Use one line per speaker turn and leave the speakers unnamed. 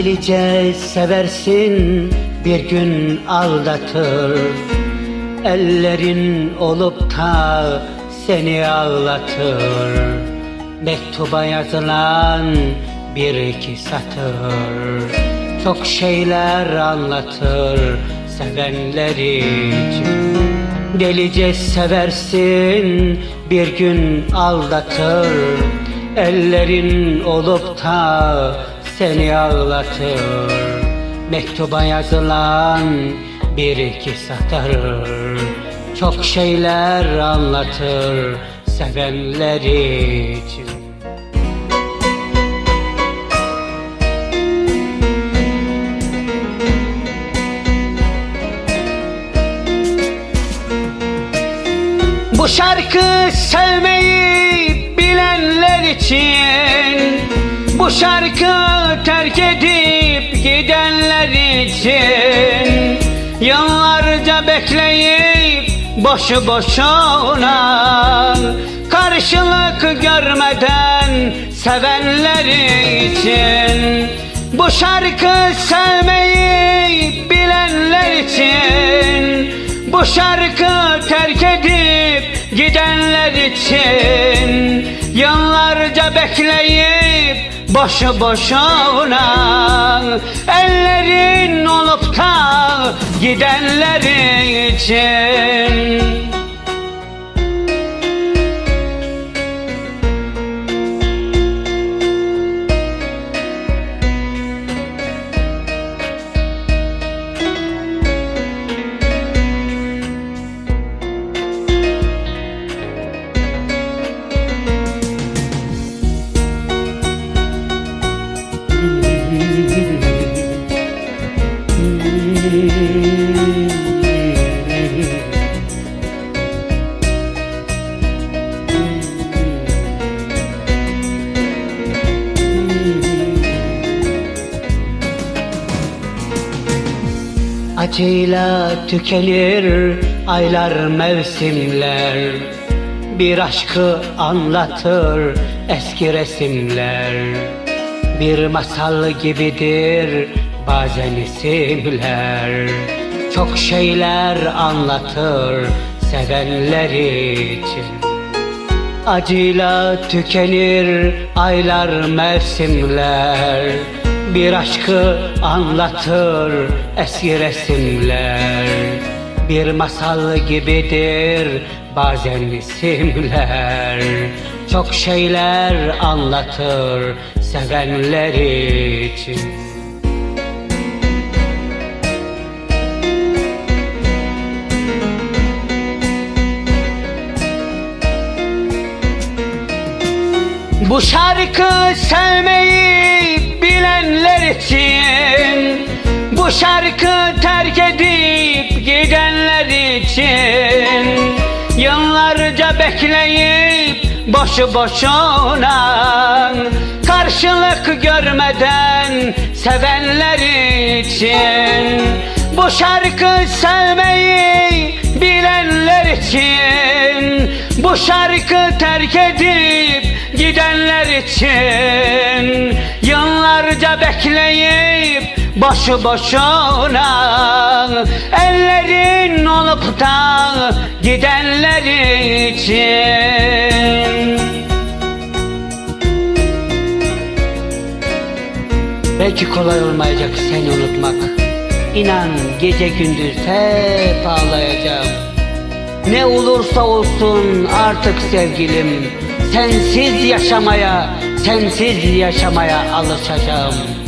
Delice seversin bir gün aldatır. Ellerin olup da seni ağlatır. Mektuba yazılan bir iki satır. Çok şeyler anlatır sevenler için. Delice seversin bir gün aldatır. Ellerin olup da seni ağlatır. Mektuba yazılan bir iki satır. Çok şeyler anlatır sevenler için. Bu şarkı sevmeyi bilenler için Bu şarkı terk edip gidenler için Yıllarca bekleyip boşu boşuna Karşılık görmeden sevenler için Bu şarkı sevmeyi bilenler için bu şarkı terk edip gidenler için Yıllarca bekleyip boşu boşuna Ellerin olup da gidenler için Acıyla tükenir aylar mevsimler. Bir aşkı anlatır eski resimler. Bir masal gibidir bazen isimler. Çok şeyler anlatır sevenler için. Acıyla tükenir aylar mevsimler Bir aşkı anlatır eski resimler. Bir masal gibidir bazen isimler. Çok şeyler anlatır sevenler için. Bu şarkı sevmeyi için Bu şarkı terk edip gidenler için Yıllarca bekleyip boşu boşuna Karşılık görmeden sevenler için Bu şarkı sevmeyi bilenler için Bu şarkı terk edip gidenler için Yıllarca bekleyip boşu boşuna Ellerin olup da gidenler için. Belki kolay olmayacak seni unutmak. İnan gece gündüz hep ağlayacağım. Ne olursa olsun artık sevgilim Sensiz yaşamaya, sensiz yaşamaya alışacağım